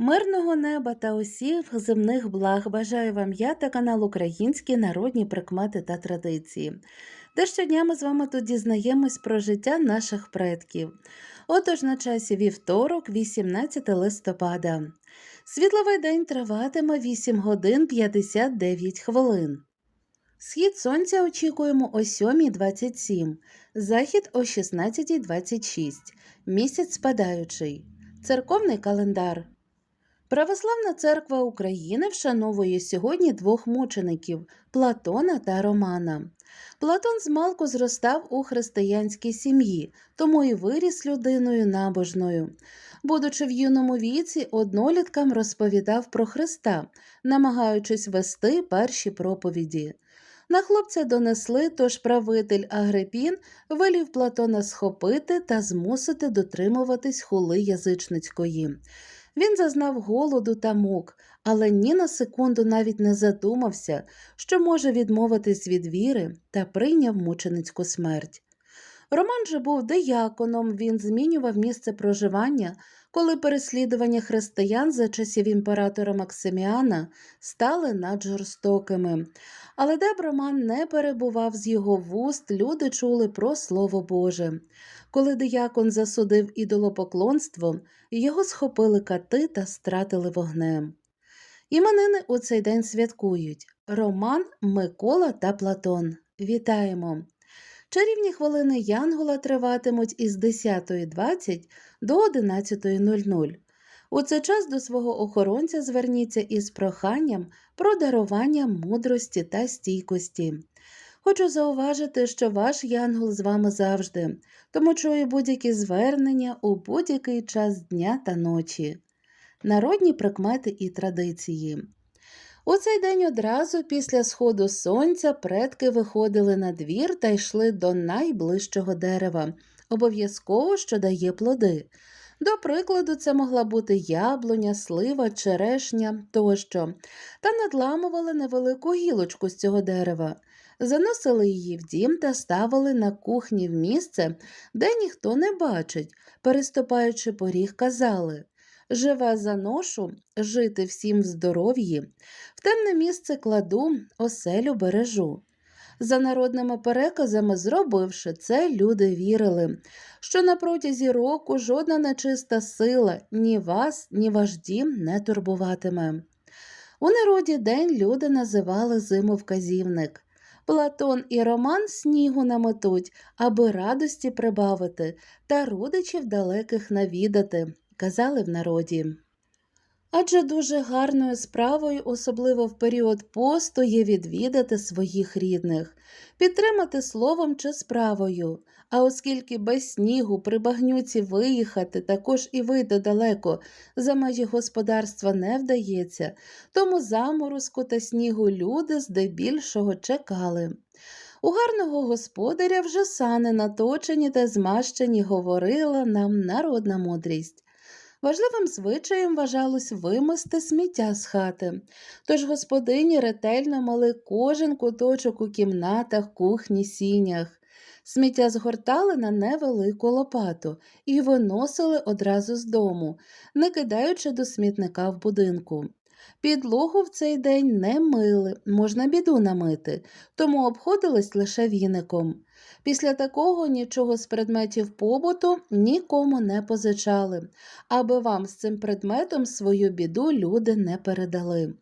Мирного неба та усіх земних благ бажаю вам я та канал Українські народні прикмети та традиції, де щодня ми з вами тут дізнаємось про життя наших предків. Отож, на часі вівторок, 18 листопада. Світловий день триватиме 8 годин 59 хвилин. Схід сонця очікуємо о 7.27, захід о 16.26, місяць спадаючий. Церковний календар. Православна церква України вшановує сьогодні двох мучеників Платона та Романа. Платон змалку зростав у християнській сім'ї, тому і виріс людиною набожною. Будучи в юному віці, одноліткам розповідав про Христа, намагаючись вести перші проповіді. На хлопця донесли, тож правитель Агрипін велів Платона схопити та змусити дотримуватись хули язичницької. Він зазнав голоду та мук, але ні на секунду навіть не задумався, що може відмовитись від віри та прийняв мученицьку смерть. Роман же був дияконом, він змінював місце проживання, коли переслідування християн за часів імператора Максиміана стали наджорстокими. Але де б Роман не перебував з його вуст, люди чули про Слово Боже. Коли диякон засудив ідолопоклонство, його схопили кати та стратили вогнем. Іменини у цей день святкують Роман, Микола та Платон. Вітаємо! Чарівні хвилини Янгола триватимуть із 10.20 до 11.00. У цей час до свого охоронця зверніться із проханням про дарування мудрості та стійкості. Хочу зауважити, що ваш янгол з вами завжди, тому чує будь-які звернення у будь-який час дня та ночі. Народні прикмети і традиції. У цей день одразу після сходу сонця предки виходили на двір та йшли до найближчого дерева, обов'язково, що дає плоди. До прикладу, це могла бути яблуня, слива, черешня тощо, та надламували невелику гілочку з цього дерева, заносили її в дім та ставили на кухні в місце, де ніхто не бачить, переступаючи поріг, казали Живе за ношу, жити всім в здоров'ї, в темне місце кладу, оселю бережу. За народними переказами, зробивши це, люди вірили, що на протязі року жодна нечиста сила ні вас, ні ваш дім не турбуватиме. У народі день люди називали зимовказівник. Платон і Роман снігу наметуть, аби радості прибавити та родичів далеких навідати, казали в народі. Адже дуже гарною справою, особливо в період посту, є відвідати своїх рідних, підтримати словом чи справою. А оскільки без снігу при багнюці виїхати, також і вийти далеко за межі господарства не вдається, тому заморозку та снігу люди здебільшого чекали. У гарного господаря вже сани наточені та змащені, говорила нам народна мудрість. Важливим звичаєм вважалось вимести сміття з хати, тож господині ретельно мали кожен куточок у кімнатах, кухні, сінях. Сміття згортали на невелику лопату і виносили одразу з дому, не кидаючи до смітника в будинку. Підлогу в цей день не мили, можна біду намити, тому обходились лише віником. Після такого нічого з предметів побуту нікому не позичали, аби вам з цим предметом свою біду люди не передали.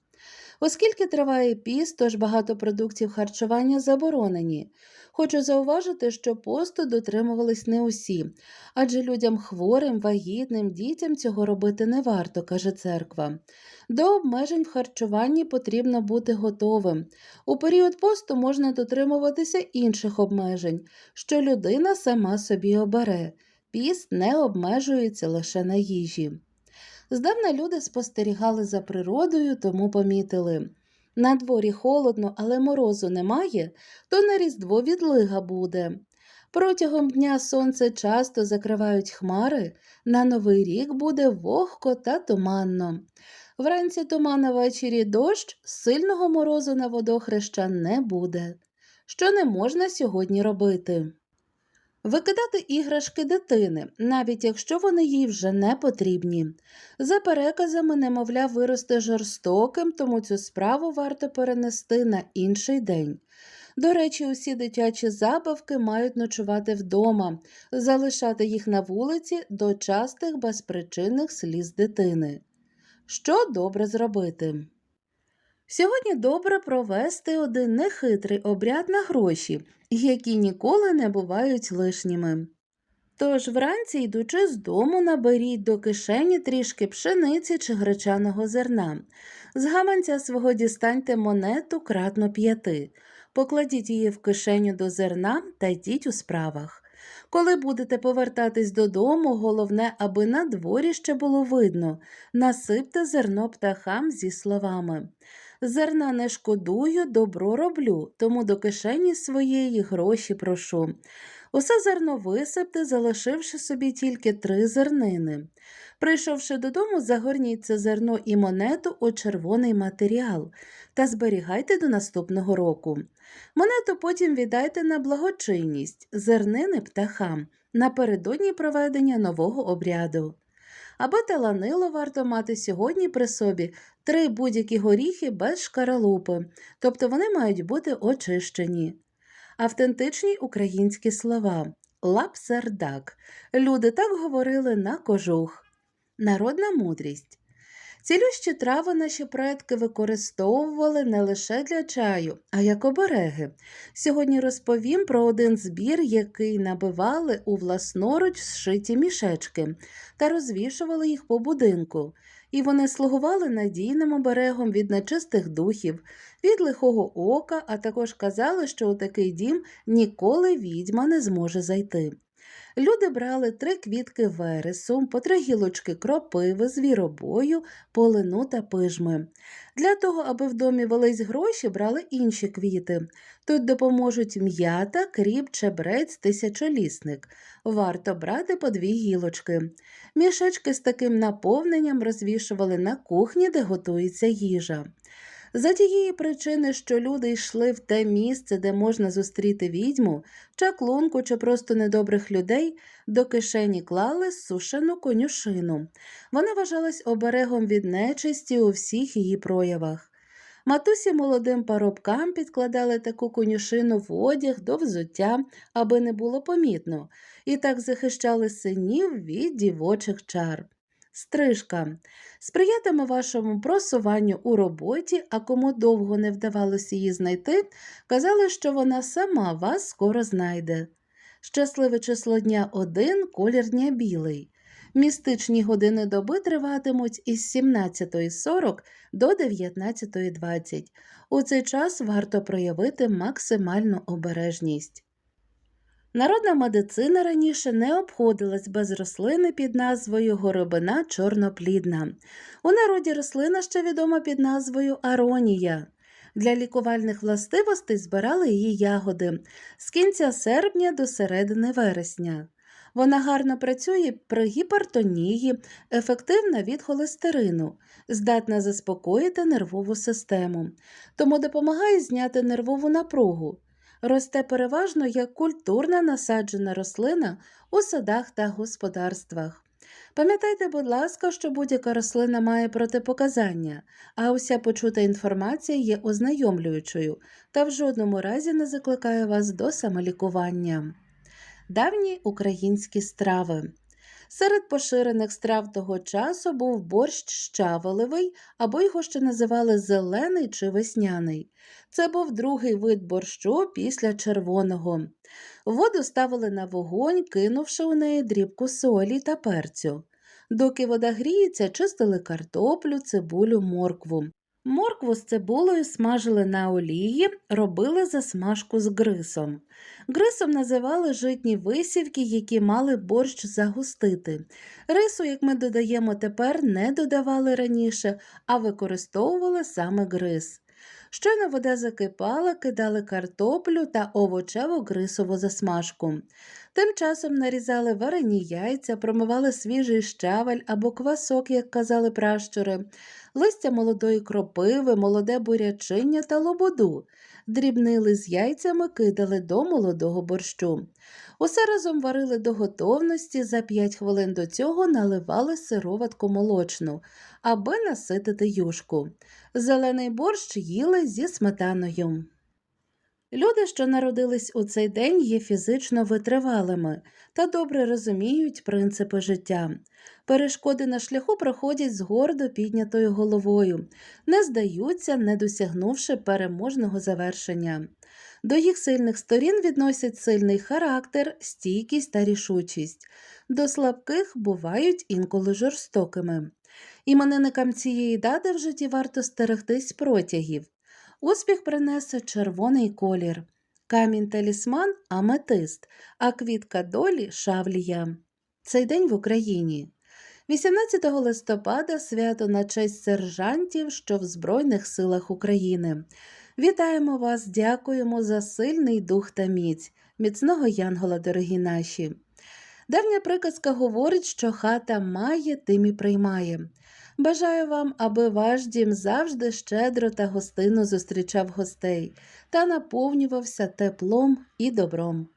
Оскільки триває піст, тож багато продуктів харчування заборонені. Хочу зауважити, що посту дотримувались не усі, адже людям хворим, вагітним, дітям цього робити не варто, каже церква. До обмежень в харчуванні потрібно бути готовим. У період посту можна дотримуватися інших обмежень, що людина сама собі обере. Піст не обмежується лише на їжі. Здавна люди спостерігали за природою, тому помітили. На дворі холодно, але морозу немає, то на різдво відлига буде. Протягом дня сонце часто закривають хмари, на новий рік буде вогко та туманно. Вранці туман а ввечері дощ, сильного морозу на водохреща не буде. Що не можна сьогодні робити? Викидати іграшки дитини, навіть якщо вони їй вже не потрібні. За переказами, немовля виросте жорстоким, тому цю справу варто перенести на інший день. До речі, усі дитячі забавки мають ночувати вдома, залишати їх на вулиці до частих безпричинних сліз дитини. Що добре зробити? Сьогодні добре провести один нехитрий обряд на гроші, які ніколи не бувають лишніми. Тож вранці, йдучи з дому, наберіть до кишені трішки пшениці чи гречаного зерна. З гаманця свого дістаньте монету кратно п'яти, покладіть її в кишеню до зерна та йдіть у справах. Коли будете повертатись додому, головне, аби на дворі ще було видно, насипте зерно птахам зі словами. Зерна не шкодую, добро роблю, тому до кишені своєї гроші прошу. Усе зерно висипте, залишивши собі тільки три зернини. Прийшовши додому, загорніть це зерно і монету у червоний матеріал та зберігайте до наступного року. Монету потім віддайте на благочинність, зернини птахам напередодні проведення нового обряду. Аби таланило варто мати сьогодні при собі три будь-які горіхи без шкаралупи, тобто вони мають бути очищені. Автентичні українські слова лапсердак. Люди так говорили на кожух. Народна мудрість. Цілющі трави наші предки використовували не лише для чаю, а як обереги. Сьогодні розповім про один збір, який набивали у власноруч зшиті мішечки та розвішували їх по будинку. І вони слугували надійним оберегом від нечистих духів, від лихого ока, а також казали, що у такий дім ніколи відьма не зможе зайти. Люди брали три квітки вересу, по три гілочки кропиви, звіробою, полину та пижми. Для того, аби в домі велись гроші, брали інші квіти. Тут допоможуть м'ята, кріп, чебрець, тисячолісник. Варто брати по дві гілочки. Мішечки з таким наповненням розвішували на кухні, де готується їжа. За тієї причини, що люди йшли в те місце, де можна зустріти відьму, чаклунку чи просто недобрих людей, до кишені клали сушену конюшину. Вона вважалась оберегом від нечисті у всіх її проявах. Матусі молодим парубкам підкладали таку конюшину в одяг до взуття, аби не було помітно, і так захищали синів від дівочих чар. Стрижка сприятиме вашому просуванню у роботі, а кому довго не вдавалося її знайти, казали, що вона сама вас скоро знайде. Щасливе число дня 1, колір дня білий. Містичні години доби триватимуть із 17.40 до 19.20. У цей час варто проявити максимальну обережність. Народна медицина раніше не обходилась без рослини під назвою горобина чорноплідна. У народі рослина ще відома під назвою аронія. Для лікувальних властивостей збирали її ягоди з кінця серпня до середини вересня. Вона гарно працює при гіпертонії, ефективна від холестерину, здатна заспокоїти нервову систему, тому допомагає зняти нервову напругу. Росте переважно як культурна насаджена рослина у садах та господарствах. Пам'ятайте, будь ласка, що будь-яка рослина має протипоказання, а уся почута інформація є ознайомлюючою та в жодному разі не закликає вас до самолікування. Давні українські страви. Серед поширених страв того часу був борщ щавелевий, або його ще називали зелений чи весняний. Це був другий вид борщу після червоного. Воду ставили на вогонь, кинувши у неї дрібку солі та перцю. Доки вода гріється, чистили картоплю, цибулю, моркву. Моркву з цибулею смажили на олії, робили засмажку з грисом. Грисом називали житні висівки, які мали борщ загустити. Рису, як ми додаємо тепер, не додавали раніше, а використовували саме грис. Щойно вода закипала, кидали картоплю та овочеву грисову засмажку. Тим часом нарізали варені яйця, промивали свіжий щавель або квасок, як казали пращури, листя молодої кропиви, молоде бурячиння та лободу. дрібнили з яйцями, кидали до молодого борщу. Усе разом варили до готовності, за 5 хвилин до цього наливали сироватку молочну, аби наситити юшку. Зелений борщ їли зі сметаною. Люди, що народились у цей день, є фізично витривалими та добре розуміють принципи життя. Перешкоди на шляху проходять з гордо піднятою головою, не здаються, не досягнувши переможного завершення. До їх сильних сторін відносять сильний характер, стійкість та рішучість. До слабких бувають інколи жорстокими. Іменинникам цієї дати в житті варто стерегтись протягів. Успіх принесе червоний колір, камінь талісман аметист, а квітка долі шавлія. Цей день в Україні. 18 листопада свято на честь сержантів, що в Збройних силах України. Вітаємо вас, дякуємо за сильний дух та міць, міцного янгола, дорогі наші. Давня приказка говорить, що хата має, тим і приймає. Бажаю вам, аби ваш дім завжди щедро та гостинно зустрічав гостей та наповнювався теплом і добром.